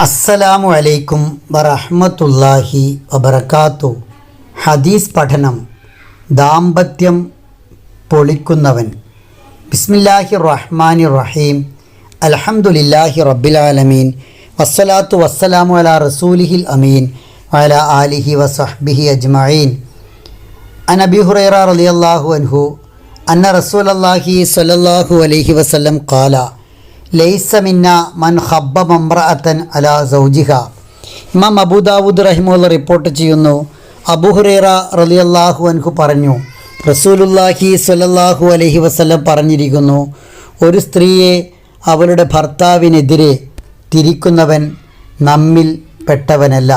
അസ്സലാമു അലൈക്കും വറഹ്മത്തുള്ളാഹി വബർക്കാത്തു ഹദീസ് പഠനം. ദാമ്പത്യം പൊളിക്കുന്നവൻ. ബിസ്മില്ലാഹി റഹ്മാനി റഹീം. അൽഹംദുലില്ലാഹി റബ്ബിൽ ആലമീൻ. വസ്സലാത്തു വസ്സലാമു അലാ റസൂലിഹിൽ അമീൻ. വല ആലിഹി വസഹ്ബിഹി അജ്മീൻ അൻ അബി ഹുറൈറ റളിയല്ലാഹു അൻഹു അന്ന റസൂലല്ലാഹി സ്വല്ലല്ലാഹു അലൈഹി വസല്ലം ഖാല ലൈസ മിന്ന മൻ ഹബ്ബ മമ്രഅത്തൻ അല സൗജിഹ. ഇമാം അബൂദാവൂദ് റഹിമുള്ള റിപ്പോർട്ട് ചെയ്യുന്നു. അബുഹുറേറ റലി റളിയല്ലാഹു അൻഹു പറഞ്ഞു റസൂലുല്ലാഹി സ്വലല്ലാഹു അലഹി വസ്ലം പറഞ്ഞിരിക്കുന്നു ഒരു സ്ത്രീയെ അവളുടെ ഭർത്താവിനെതിരെ തിരിക്കുന്നവൻ നമ്മിൽ പെട്ടവനല്ല.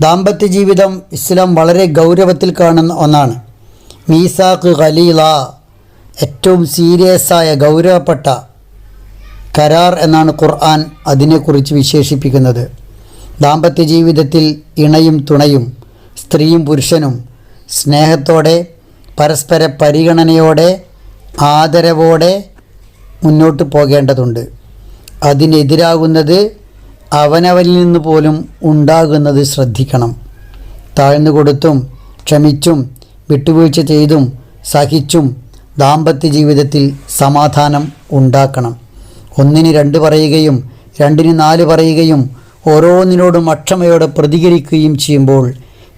ദാമ്പത്യ ജീവിതം ഇസ്ലാം വളരെ ഗൗരവത്തിൽ കാണുന്ന ഒന്നാണ്. മീസാഖ് ഖലീല ഏറ്റവും സീരിയസായ ഗൗരവപ്പെട്ട കരാർ എന്നാണ് ഖുർആൻ അതിനെക്കുറിച്ച് വിശേഷിപ്പിക്കുന്നത്. ദാമ്പത്യ ജീവിതത്തിൽ ഇണയും തുണയും സ്ത്രീയും പുരുഷനും സ്നേഹത്തോടെ പരസ്പര പരിഗണനയോടെ ആദരവോടെ മുന്നോട്ട് പോകേണ്ടതുണ്ട്. അതിനെതിരാകുന്നത് അവനവനിൽ നിന്ന് പോലും ഉണ്ടാകുന്നത് ശ്രദ്ധിക്കണം. താഴ്ന്നു കൊടുത്തും ക്ഷമിച്ചും വിട്ടുവീഴ്ച ചെയ്തും സഹിച്ചും ദാമ്പത്യ ജീവിതത്തിൽ സമാധാനം ഉണ്ടാക്കണം. ഒന്നിന് രണ്ട് പറയുകയും രണ്ടിന് നാല് പറയുകയും ഓരോന്നിനോടും അക്ഷമയോടെ പ്രതികരിക്കുകയും ചെയ്യുമ്പോൾ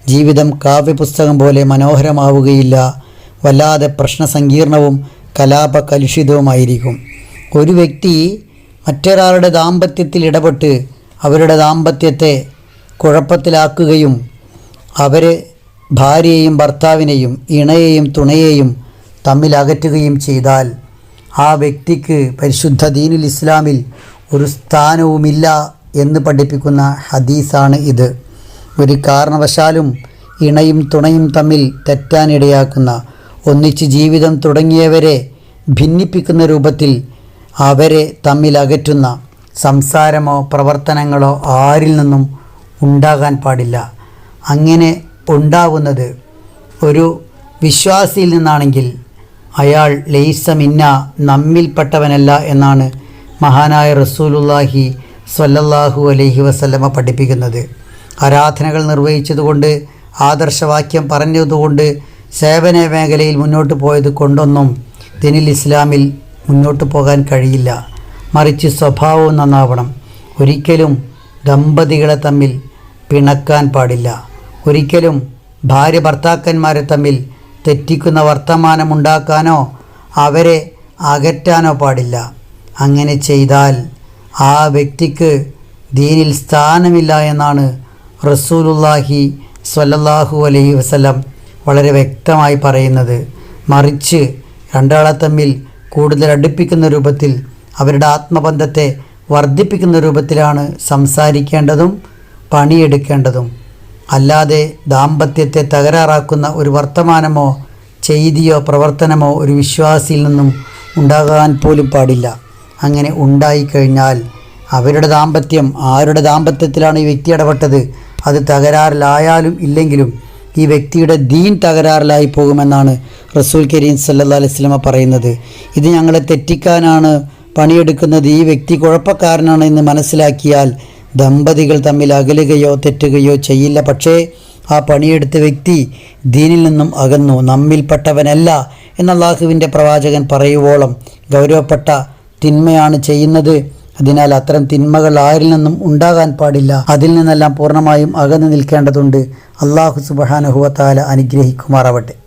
ജീവിതം കാവ്യപുസ്തകം പോലെ മനോഹരമാവുകയില്ല. വല്ലാതെ പ്രശ്നസങ്കീർണവും കലാപകലുഷിതവുമായിരിക്കും. ഒരു വ്യക്തി മറ്റൊരാളുടെ ദാമ്പത്യത്തിൽ ഇടപെട്ട് അവരുടെ ദാമ്പത്യത്തെ കുഴപ്പത്തിലാക്കുകയും അവരെ ഭാര്യയെയും ഭർത്താവിനെയും ഇണയെയും തുണയെയും തമ്മിൽ അകറ്റുകയും ചെയ്താൽ ആ വ്യക്തിക്ക് പരിശുദ്ധ ദീനുൽ ഇസ്ലാമിൽ ഒരു സ്ഥാനവുമില്ല എന്ന് പഠിപ്പിക്കുന്ന ഹദീസാണ് ഇത്. ഒരു കാരണവശാലും ഇണയും തുണയും തമ്മിൽ തെറ്റാനിടയാക്കുന്ന ഒന്നിച്ച് ജീവിതം തുടങ്ങിയവരെ ഭിന്നിപ്പിക്കുന്ന രൂപത്തിൽ അവരെ തമ്മിൽ അകറ്റുന്ന സംസാരമോ പ്രവർത്തനങ്ങളോ ആരിൽ നിന്നും ഉണ്ടാകാൻ പാടില്ല. അങ്ങനെ ഉണ്ടാവുന്നത് ഒരു വിശ്വാസിയിൽ നിന്നാണെങ്കിൽ അയാൾ ലൈസമിന്ന നമ്മിൽപ്പെട്ടവനല്ല എന്നാണ് മഹാനായ റസൂലുല്ലാഹി സ്വല്ലല്ലാഹു അലൈഹി വസല്ലമ പഠിപ്പിക്കുന്നത്. ആരാധനകൾ നിർവഹിച്ചതുകൊണ്ട് ആദർശവാക്യം പറഞ്ഞതുകൊണ്ട് സേവന മേഖലയിൽ മുന്നോട്ട് പോയത് കൊണ്ടൊന്നും ദിനിൽ ഇസ്ലാമിൽ മുന്നോട്ട് പോകാൻ കഴിയില്ല. മറിച്ച് സ്വഭാവവും നന്നാവണം. ഒരിക്കലും ദമ്പതികളെ തമ്മിൽ പിണക്കാൻ പാടില്ല. ഒരിക്കലും ഭാര്യ ഭർത്താക്കന്മാരെ തമ്മിൽ തെറ്റിക്കുന്ന വർത്തമാനമുണ്ടാക്കാനോ അവരെ അകറ്റാനോ പാടില്ല. അങ്ങനെ ചെയ്താൽ ആ വ്യക്തിക്ക് ദീനിൽ സ്ഥാനമില്ല എന്നാണ് റസൂലുല്ലാഹി സ്വല്ലല്ലാഹു അലൈഹി വസല്ലം വളരെ വ്യക്തമായി പറയുന്നത്. മറിച്ച് രണ്ടാളെ തമ്മിൽ കൂടുതൽ അടുപ്പിക്കുന്ന രൂപത്തിൽ അവരുടെ ആത്മബന്ധത്തെ വർദ്ധിപ്പിക്കുന്ന രൂപത്തിലാണ് സംസാരിക്കേണ്ടതും പണിയെടുക്കേണ്ടതും. അല്ലാതെ ദാമ്പത്യത്തെ തകരാറാക്കുന്ന ഒരു വർത്തമാനമോ ചെയ്തിയോ പ്രവർത്തനമോ ഒരു വിശ്വാസിയിൽ നിന്നും ഉണ്ടാകാൻ പോലും പാടില്ല. അങ്ങനെ ഉണ്ടായിക്കഴിഞ്ഞാൽ അവരുടെ ദാമ്പത്യം ആരുടെ ദാമ്പത്യത്തിലാണ് ഈ വ്യക്തി ഇടപെട്ടത്? അത് തകരാറിലായാലും ഇല്ലെങ്കിലും ഈ വ്യക്തിയുടെ ദീൻ തകരാറിലായി പോകുമെന്നാണ് റസൂൽ കരീം സല്ലാ അലൈഹി സ്വലമ പറയുന്നത്. ഇത് ഞങ്ങളെ തെറ്റിക്കാനാണ് പണിയെടുക്കുന്നത്. ഈ വ്യക്തി കുഴപ്പക്കാരനാണ് എന്ന് മനസ്സിലാക്കിയാൽ ദമ്പതികൾ തമ്മിൽ അകലുകയോ തെറ്റുകയോ ചെയ്യില്ല. പക്ഷേ ആ പണിയെടുത്ത വ്യക്തി ദീനിൽ നിന്നും അകന്നു. നമ്മിൽപ്പെട്ടവനല്ല എന്ന അള്ളാഹുവിന്റെ പ്രവാചകൻ പറയുവോളം ഗൗരവപ്പെട്ട തിന്മയാണ് ചെയ്യുന്നത്. അതിനാൽ അത്തരം തിന്മകൾ ആരിൽ നിന്നും ഉണ്ടാകാൻ പാടില്ല. അതിൽ നിന്നെല്ലാം പൂർണമായും അകന്നു നിൽക്കേണ്ടതുണ്ട്. അള്ളാഹു സുബാനഹുവത്താല അനുഗ്രഹിക്കുമാറാവട്ടെ.